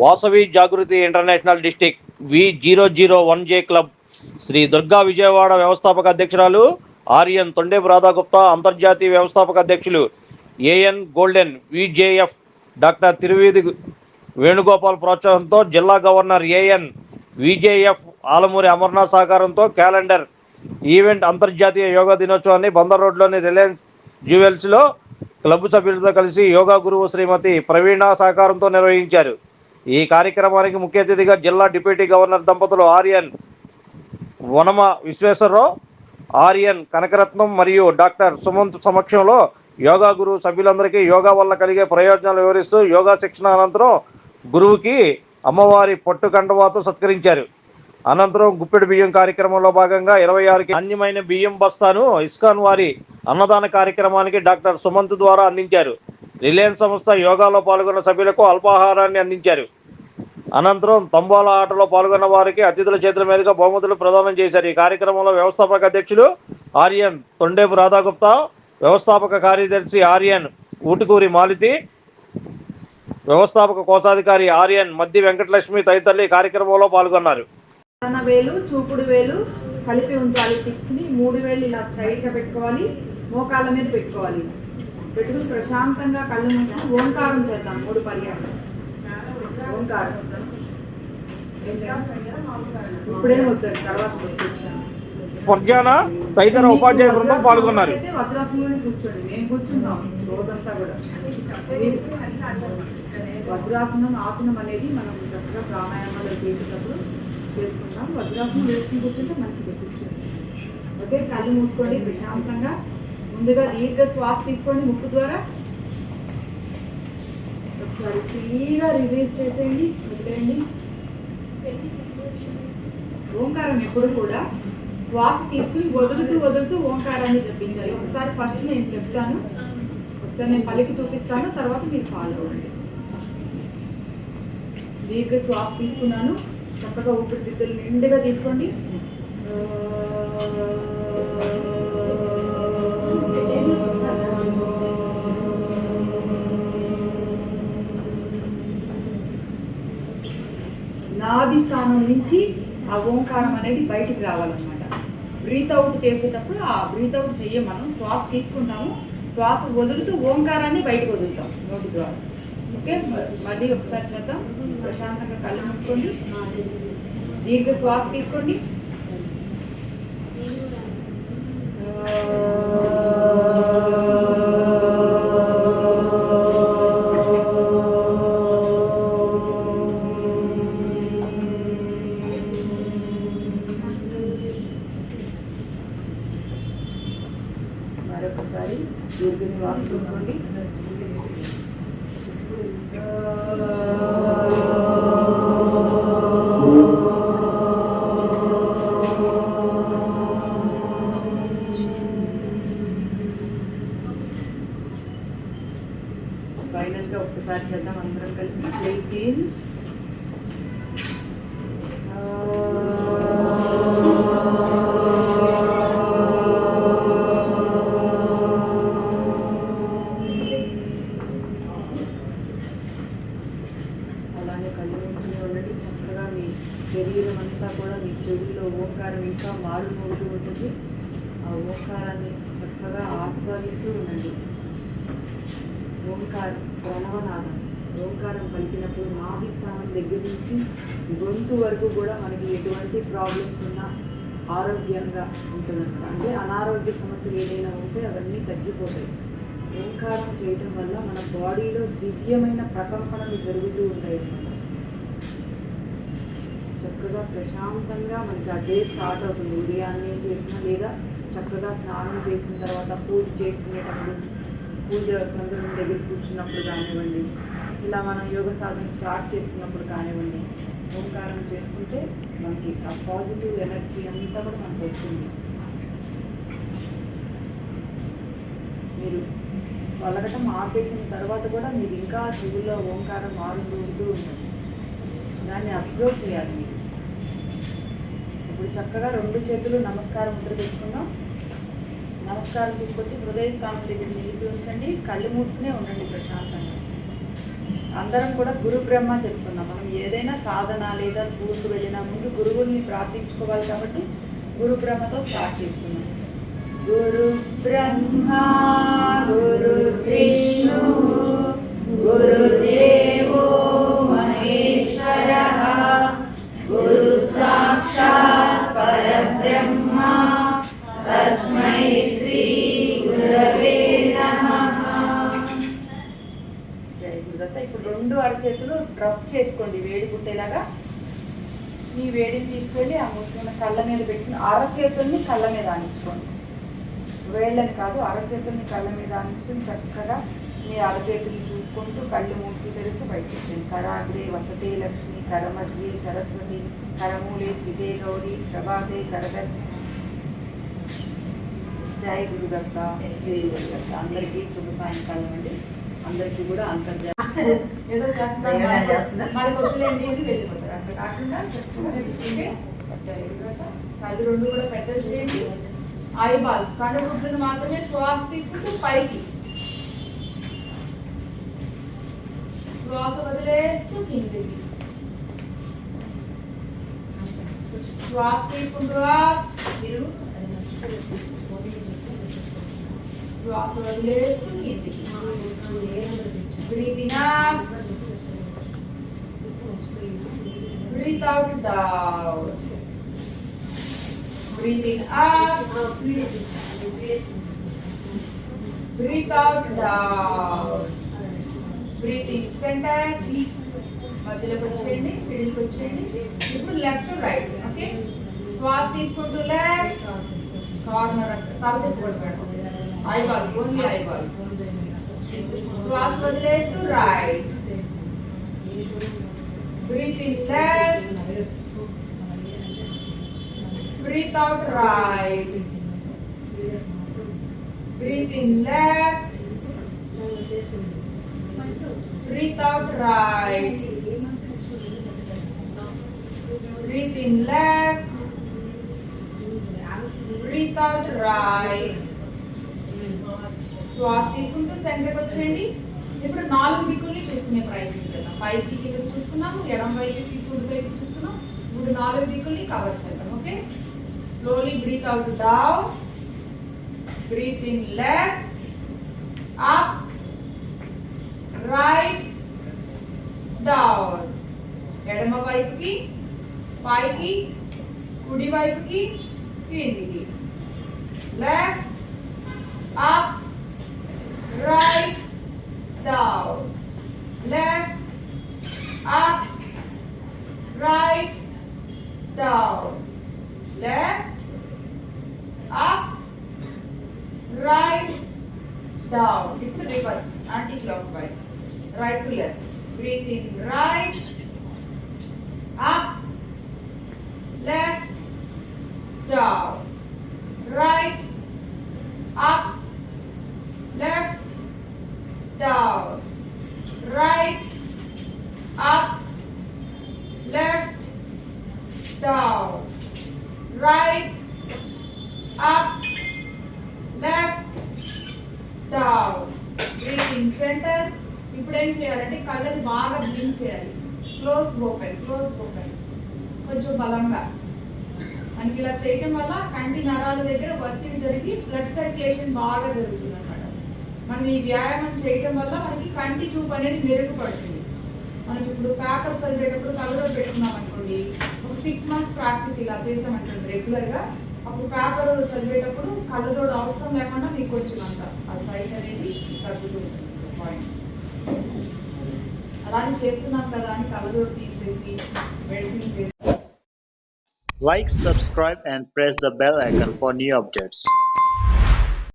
Vasavi Jagruti international district V zero zero one J club Shri Durga Vijayawada వ్యవస్థాపక అధ్యక్షురాలు ఆర్యన్ తొండేపు రాధాగుప్తా అంతర్జాతీయ వ్యవస్థాపక అధ్యక్షులు AN golden VJF doctor Tiruveedhi Venugopal ప్రోత్సాహంతో జిల్లా governor AN VJF Alamuri Amarnath సహకారంతో క్యాలెండర్ ఈవెంట్ అంతర్జాతీయ యోగా దినోత్సవాన్ని బందర్ రోడ్లోని రిలయన్స్ జ్యువెల్స్లో క్లబ్ సభ్యులతో కలిసి యోగా గురువు శ్రీమతి ప్రవీణ సహకారంతో నిర్వహించారు. ఈ కార్యక్రమానికి ముఖ్య అతిథిగా జిల్లా డిప్యూటీ గవర్నర్ దంపతులు ఆర్యన్ వనమ విశ్వేశ్వరరావు ఆర్యన్ కనకరత్నం మరియు డాక్టర్ సుమంత్ సమక్షంలో యోగా గురువు సభ్యులందరికీ యోగా వల్ల కలిగే ప్రయోజనాలు వివరిస్తూ యోగా శిక్షణ అనంతరం గురువుకి అమ్మవారి పట్టు కండవాతో సత్కరించారు. అనంతరం గుప్పెడు బియ్యం కార్యక్రమంలో భాగంగా ఇరవై ఆరుకి నాణ్యమైన బియ్యం బస్తాను ఇస్కాన్ వారి అన్నదాన కార్యక్రమానికి డాక్టర్ సుమంత్ ద్వారా అందించారు. రిలయన్స్ సంస్థ యోగాలో పాల్గొన్న సభ్యులకు అల్పాహారాన్ని అందించారు. అనంతరం తంబాల ఆటలో పాల్గొన్న వారికి అతిథుల చేతుల మీదుగా బహుమతులు ప్రదానం చేశారు. ఈ కార్యక్రమంలో వ్యవస్థాపక అధ్యక్షులు ఆర్యన్ తొండేపు రాధాగుప్తా వ్యవస్థాపక కార్యదర్శి ఆర్యన్ ఊటుకూరి మాలితి వ్యవస్థాపక కోశాధికారి ఆర్యన్ మద్ది వెంకటలక్ష్మి తదితరులు ఈ కార్యక్రమంలో పాల్గొన్నారు. వేలు చూపుడు వేలు కలిపి ఉంచాలి టిప్స్ని. మూడు వేలు ఇలా స్ట్రైట్గా పెట్టుకోవాలి. మోకాళ్ళ మీద పెట్టుకోవాలి. పెట్టుకుని ప్రశాంతంగా కళ్ళు మూసి ఓంకారం చేద్దాం. మూడు పర్యాలు ఓంకారం ఇప్పుడేం తర్వాత పర్జాన తదితర ఉపాధ్యాయ బృందం పాల్గొన్నారు. కూర్చోండి. నేను కూర్చున్నాం. రోజంతా కూడా. వజ్రాసనం ఆసనం అనేది మనం చక్కగా ప్రాణాయామాలు చేసేటప్పుడు చేసుకుంటాం. వజ్రాసనం వేసుకుని కూర్చుంటే మంచిది. కూర్చోండి. ఓకే? కళ్ళు మూసుకోండి. ప్రశాంతంగా. ముందుగా దీర్ఘ శ్వాస తీసుకోండి ముక్కు ద్వారా. ఒకసారి ఫ్రీగా రిలీజ్ చేసేయండి వదిలేయండి. ఓంకారం ఎప్పుడు కూడా శ్వాస తీసుకుని వదులుతూ వదులుతూ ఓంకారాన్ని జపించాలి. ఒకసారి ఫస్ట్ నేను చెప్తాను. ఒకసారి నేను పలికి చూపిస్తాను. తర్వాత మీరు ఫాలో అవ్వండి. దీర్ఘ శ్వాస తీసుకున్నాను. చక్కగా ఊపిరితిత్తులు నిండుగా తీసుకోండి. నాభి స్థానం నుంచి ఆ ఓంకారం అనేది బయటికి రావాలన్నమాట. బ్రీత్ అవుట్ చేసేటప్పుడు ఆ బ్రీత్ అవుట్ చెయ్యం మనం శ్వాస తీసుకుంటాము. శ్వాస వదులుతూ ఓంకారాన్ని బయటకు వదులుతాం నోటి ద్వారా. ఓకే? మళ్ళీ ఒకసారి చేద్దాం. ప్రశాంతంగా కళ్ళు ముట్టుకోండి దీర్ఘ శ్వాస తీసుకోండి. శరీరం అంతా కూడా మీ చెవిలో ఓంకారం ఇంకా మారు మోగుతూ ఉంటుంది. ఆ ఓంకారాన్ని చక్కగా ఆస్వాదిస్తూ ఉండండి. ఓంకారం ప్రణవనాదం. ఓంకారం పలికినప్పుడు నాభి స్థానం దగ్గర నుంచి గొంతు వరకు కూడా మనకి ఎటువంటి ప్రాబ్లమ్స్ ఉన్నా ఆరోగ్యంగా ఉంటుందన్నమాట. అంటే అనారోగ్య సమస్యలు ఏదైనా ఉంటే అవన్నీ తగ్గిపోతాయి. ఓంకారం చేయటం వల్ల మన బాడీలో దివ్యమైన ప్రకంపనలు జరుగుతూ ఉంటాయి. అన్నమాట చక్కగా ప్రశాంతంగా మనకి ఆ డే స్టార్ట్ అవుతుంది. ఉదయాన్నే చేసినా లేదా చక్కగా స్నానం చేసిన తర్వాత పూజ చేసుకునేటప్పుడు పూజ మందిరం దగ్గర కూర్చున్నప్పుడు కానివ్వండి ఇలా మనం యోగ సాధన స్టార్ట్ చేసుకున్నప్పుడు కానివ్వండి ఓంకారం చేసుకుంటే మనకి ఆ పాజిటివ్ ఎనర్జీ అంతా కూడా మనకు వస్తుంది. మీరు వలగటం ఆపేసిన తర్వాత కూడా మీరు ఇంకా చెవుల్లో ఓంకారం మారుతూ ఉంటూ ఉంటుంది దాన్ని అబ్జర్వ్ చేయాలి మీరు. ఇప్పుడు చక్కగా రెండు చేతులు నమస్కారం ముద్ర పెట్టుకుందాం. నమస్కారం తీసుకొచ్చి హృదయ స్థానం దగ్గర నిలిపి ఉంచండి. కళ్ళు మూసుకునే ఉండండి ప్రశాంతంగా. అందరం కూడా గురు బ్రహ్మ చెప్తున్నాం. మనం ఏదైనా సాధన లేదా స్కూల్కి వెళ్ళినా ముందు గురువుల్ని ప్రార్థించుకోవాలి కాబట్టి గురు బ్రహ్మతో స్టార్ట్ చేస్తున్నాం. గురు బ్రహ్మ గురు విష్ణు గురుదేవో మహేశ్వర. ఇప్పుడు రెండు అరచేతులు డ్రప్ చేసుకోండి. వేడి పుట్టేలాగా మీ వేడిని తీసుకెళ్ళి ఆ మూసుకున్న కళ్ళ మీద పెట్టుకుని అరచేతుల్ని కళ్ళ మీద ఆనించుకోండి. వేళ్ళని కాదు అరచేతుల్ని కళ్ళ మీద ఆనించుకుని చక్కగా మీ అరచేతుల్ని చూసుకుంటూ కళ్ళు మూసి తెరుస్తూ బయటకు వచ్చేయండి. కరాగ్రే వసతే లక్ష్మి కరమగ్రి సరస్వతి కరమూలే విజయగౌరి గౌరీ ప్రభాతే కరదర్శి జై గురుదత్త శ్రీ గురుదత్త. అందరికీ శుభ సాయంకాలం అండి. అందరికీ కూడా అంతర్జాతీయ ఏదో చేస్తున్నారు ఏమైనా మనకు- చేస్తున్నా? మనకు వద్దులేండి అని వెళ్ళిపోతారు. అట్లా కాకుండా కళ్ళు రెండు కూడా పెద్దలు చేయండి. కళ్ళు గుడ్లను మాత్రమే శ్వాస తీసుకుంటూ పైకి. శ్వాస వదిలేస్తూ కిందికి. శ్వాస తీసుకుంటూ. మీరు శ్వాస వదిలేస్తూ కిందికి breathing up breathe out down breathing up breathe out down breathing centre మధ్యలోకి వచ్చేయండి మిడిల్కి వచ్చేయండి ఇప్పుడు లెఫ్ట్ రైట్ ఓకే శ్వాస తీసుకుంటూ లెఫ్ట్ కార్నర్ తల తిప్పుకోండి ఐబాల్స్ ఓన్లీ ఐబాల్స్ శ్వాస వదిలేస్తూ right breathe in left breathe out right breathe in left breathe out right breathe in left breathe out right శ్వాస తీసుకుంటూ సెంటర్కి వచ్చేయండి ఇప్పుడు నాలుగు దిక్కుల్ని చూసుకునే ప్రయత్నం చేద్దాం పైకి కింద చూసుకున్నాము ఎడం వైపుకి కుడి వైపు చూసుకున్నాం ఇప్పుడు నాలుగు దిక్కుల్ని కవర్ చేద్దాం okay slowly breathe out down breathe in left up right down ఎడమ వైపుకి పైకి కుడి వైపుకి క్రిందికి left up right down, left, up, right, down, left, up, right, down. It's the reverse, anti-clockwise. Right to left. Breathe in right, down. Right up left down. Breathing center. ఇప్పుడు ఏం చేయాలంటే కళ్ళని బాగా బ్లింక్ చేయాలి. క్లోజ్ ఓపెన్ క్లోజ్ ఓపెన్ కొంచెం బలంగా. మనకి ఇలా చేయటం వల్ల కంటి నరాల దగ్గర ఒత్తిడి జరిగి బ్లడ్ సర్క్యులేషన్ బాగా జరుగుతుంది అనమాట మనం ఈ వ్యాయామం చేయటం వల్ల మనకి కంటి చూపు అనేది మెరుగుపడుతుంది. మనం ఇప్పుడు పేపర్ చదివేటప్పుడు కళ్ళలో పెట్టుకున్నాం అనుకోండి. సిక్స్ మంత్స్ ప్రాక్టీస్ ఇలా చేసామనుకోండి రెగ్యులర్గా అప్పుడు పేపర్ చదివేటప్పుడు కళ్ళజోడు అవసరం లేకుండా మీకు కొంచెం ఆ సైట్ అనేది తగ్గుతుంది పాయింట్స్ అలానే చేస్తున్నాం కదా అని కళ్ళజోడు తీసేసి medicines Like, subscribe, and press the bell icon for new updates.